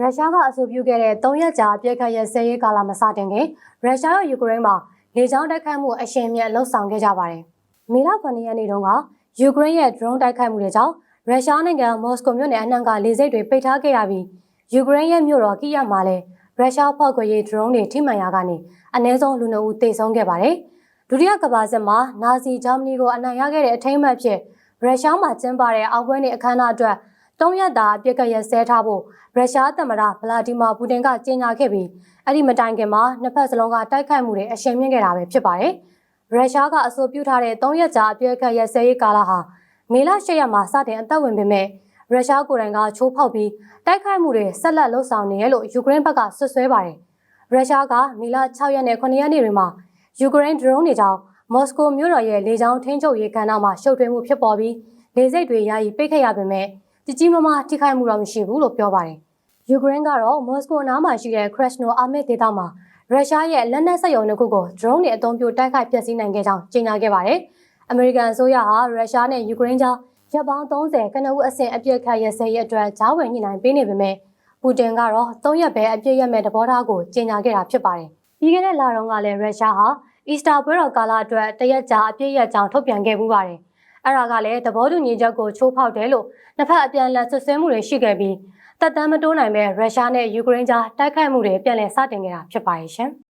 ရုရှားကအဆိုပြုခဲ့တဲ့3ရက်ကြာအပြစ်ခတ်ရစဲရေးကာလမစတင်ခင်ရုရှားရဲ့ယူကရိန်းမှာလေကြောင်းတိုက်ခိုက်မှုအရှိန်မြင့်လှုပ်ဆောင်ခဲ့ကြပါတယ်။မေလ9ရက်နေ့တုန်းကယူကရိန်းရဲ့ drone တိုက်ခိုက်မှုတွေကြောင့်ရုရှားနိုင်ငံမော်စကိုမြို့နယ်အနှံ့ကလေဆိပ်တွေပိတ်ထားခဲ့ရပြီးယူကရိန်းရဲ့မြို့တော်ကိယမှာလည်းရုရှားဖောက်ခွဲရေး drone တွေထိမှန်ရာကနေအနည်းဆုံးလူနှုတ်ဦးသေဆုံးခဲ့ပါတယ်။ဒုတိယကမ္ဘာစစ်မှာနာဇီဂျာမနီကိုအနိုင်ရခဲ့တဲ့အထိမ်းအမှတ်ဖြစ်ရုရှားမှာကျင်းပတဲ့အောက်ပွဲနေအခမ်းအနားအတွက် ၃ရက်တာအပြစ်ကရဆဲထားဖို့ရုရှားသမ္မတဗလာဒီမာပူတင်ကကြေညာခဲ့ပြီးအဲ့ဒီမတိုင်ခင်မှာနှစ်ဖက်စလုံးကတိုက်ခိုက်မှုတွေအရှိန်မြင့်ခဲ့တာပဲဖြစ်ပါတယ်။ရုရှားကအဆိုပြုထားတဲ့၃ရက်ကြာအပြစ်ကရဆဲရေးကာလဟာမေလ၈ရက်မှာစတင်အသက်ဝင်ပေမဲ့ရုရှားကိုယ်တိုင်ကချိုးဖောက်ပြီးတိုက်ခိုက်မှုတွေဆက်လက်လှုပ်ဆောင်နေရလို့ယူကရိန်းဘက်ကဆွဆွဲပါတယ်။ရုရှားကမေလ6ရက်နဲ့9ရက်နေ့တွေမှာယူကရိန်းဒရုန်းတွေကြောင့်မော်စကိုမြို့တော်ရဲ့လေကြောင်းထိန်းချုပ်ရေးကဏ္ဍမှာရှုပ်ထွေးမှုဖြစ်ပေါ်ပြီးလေဆိပ်တွေယာယီပိတ်ခဲ့ရပေမဲ့ ကြီးကြီးမားမားထိခိုက်မှုတော့မရှိဘူးလို့ပြောပါတယ်။ယူကရိန်းကတော့မော်စကိုအနားမှာရှိတဲ့ Krasno Armit ဒေသမှာရုရှားရဲ့လက်နက်စက်ရုံတစ်ခုကို drone တွေအသုံးပြုတိုက်ခိုက်ဖျက်ဆီးနိုင်ခဲ့ကြောင်းကြေညာခဲ့ပါတယ်။အမေရိကန်အစိုးရဟာရုရှားနဲ့ယူကရိန်းကြားရပ်ပေါင်း30ကနဦးအဆင့်အပြစ်ခတ်ရစဲရဲ့အတွက်ဂျားဝင်ညှိနှိုင်းပေးနေပေမဲ့ပူတင်ကတော့၃ရက်ပဲအပြစ်ရမဲ့သဘောထားကိုကြေညာခဲ့တာဖြစ်ပါတယ်။ပြီးခဲ့တဲ့လတုန်းကလည်းရုရှားဟာအီစတာပွဲတော်ကာလအတွက်တရက်ကြာအပြစ်ရကြောင်းထုတ်ပြန်ခဲ့ပူပါတယ်။ အဲ့ဒါကလည်းသဘောတူညီချက်ကိုချိုးဖောက်တယ်လို့နှစ်ဖက်အပြန်အလှန်ဆွဆွဲမှုတွေရှိခဲ့ပြီးတပ်တမ်းမတိုးနိုင်ပဲရုရှားနဲ့ယူကရိန်းကြားတိုက်ခိုက်မှုတွေပြန်လည်စတင်ခဲ့တာဖြစ်ပါရဲ့ရှင်။